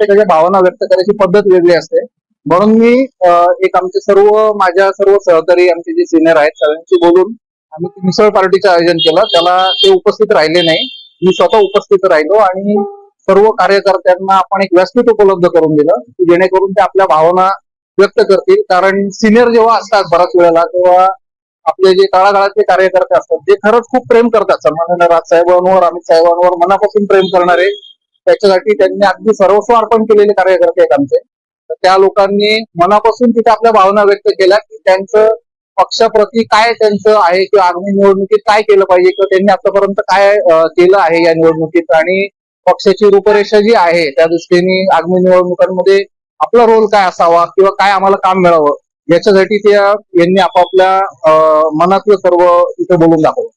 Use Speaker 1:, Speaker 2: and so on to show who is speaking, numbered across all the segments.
Speaker 1: प्रत्येकाच्या भावना व्यक्त करायची पद्धत वेगळी असते. म्हणून मी एक आमचे सर्व माझ्या सर्व सहकारी आमचे जे सिनियर आहेत सगळ्यांशी बोलून आम्ही मिसळ पार्टीचं आयोजन केलं. त्याला ते उपस्थित राहिले नाही. मी स्वतः उपस्थित राहिलो आणि सर्व कार्यकर्त्यांना आपण एक व्यासपीठ उपलब्ध करून दिलं की जेणेकरून ते आपल्या भावना व्यक्त करतील. कारण सिनियर जेव्हा असतात बऱ्याच वेळेला तेव्हा आपले जे तळागाळातले कार्यकर्ते असतात ते खरंच खूप प्रेम करतात. सर साहेबांवर अमित साहेबांवर मनापासून प्रेम करणारे त्याच्यासाठी त्यांनी अगदी सर्वस्व अर्पण केलेले कार्यकर्ते आहेत आमचे. तर त्या लोकांनी मनापासून तिथे आपल्या भावना व्यक्त केल्या की त्यांचं पक्षाप्रती काय त्यांचं आहे किंवा आगामी निवडणुकीत काय केलं पाहिजे किंवा त्यांनी आतापर्यंत काय केलं आहे या निवडणुकीत आणि पक्षाची रूपरेषा जी आहे त्या दृष्टीने आगामी निवडणुकांमध्ये आपला रोल काय असावा किंवा काय आम्हाला काम मिळावं याच्यासाठी त्या यांनी आपापल्या मनातलं सर्व इथं बोलून दाखवलं.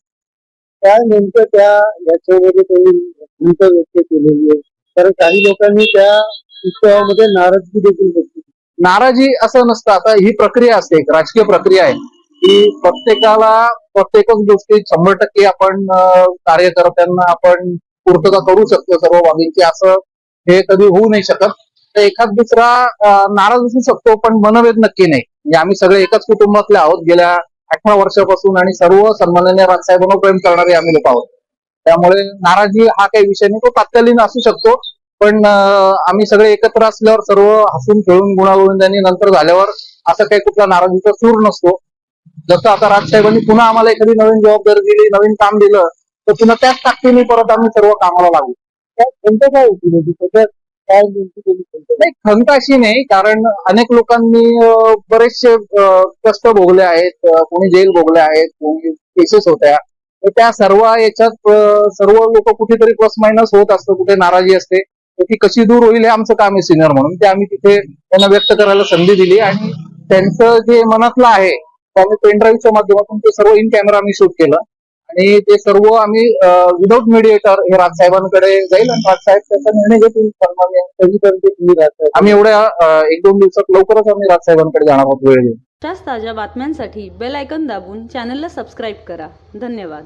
Speaker 2: त्या नेमकं त्या याच्यामध्ये त्यांनी व्यक्त केलेली आहे. कारण काही लोकांनी त्या उत्सवामध्ये नाराजगी देखील व्यक्त केली.
Speaker 1: नाराजी असं नसतं. आता ही प्रक्रिया असते एक राजकीय प्रक्रिया आहे. की प्रत्येकाला प्रत्येकच गोष्टीत शंभर टक्के आपण अं, कार्यकर्त्यांना आपण पूर्तता करू शकतो सर्व बाबींची असं हे कधी होऊ नाही शकत. तर एखाद दुसरा अं, नाराज असू शकतो पण मनभेद नक्की नाही. म्हणजे आम्ही सगळे एकाच कुटुंबातले आहोत. गेल्या अठरा वर्षापासून आणि सर्व सन्माननीय राजसाहेबांना प्रेम करणारे आम्ही लोक आहोत. त्यामुळे नाराजी हा काही विषय नाही तो तात्कालीन असू शकतो. पण आम्ही सगळे एकत्र असल्यावर सर्व हसून खेळून गुणागोविंदांनी नंतर झाल्यावर असं काही कुठला नाराजीचा सूर नसतो. जसं आता राजसाहेबांनी पुन्हा आम्हाला एखादी नवीन जबाबदारी दिली नवीन काम दिलं तर पुन्हा त्याच ताकदीने परत आम्ही सर्व कामाला लागू.
Speaker 2: खंत काय होती खंत?
Speaker 1: नाही खंत अशी नाही कारण अनेक लोकांनी बरेचसे कष्ट भोगले आहेत कोणी जेल भोगले आहेत कोणी केसेस होत्या. त्या सर्व याच्यात सर्व लोक कुठेतरी प्लस मायनस होत असतं कुठे नाराजी असते. ती कशी दूर होईल हे आमचं काम आहे सिनियर म्हणून. ते आम्ही तिथे त्यांना व्यक्त करायला संधी दिली आणि त्यांचं जे मनातलं आहे ते आम्ही पेनड्राईव्हच्या माध्यमातून ते सर्व इन कॅमेरा आम्ही शूट केलं. आणि ते सर्व आम्ही विदाऊट मीडिएटर हे राजसाहेबांकडे जाईल आणि राजसाहेब त्याचा निर्णय घेतील.
Speaker 2: कधीपर्यंत
Speaker 1: आम्ही एवढ्या एक दोन दिवसात लवकरच आम्ही राजसाहेबांकडे जाणार आहोत वेळ घेऊन.
Speaker 3: अशाच ताज्या बातम्यांसाठी बेल आयकॉन दाबून चॅनलला सबस्क्राईब करा. धन्यवाद.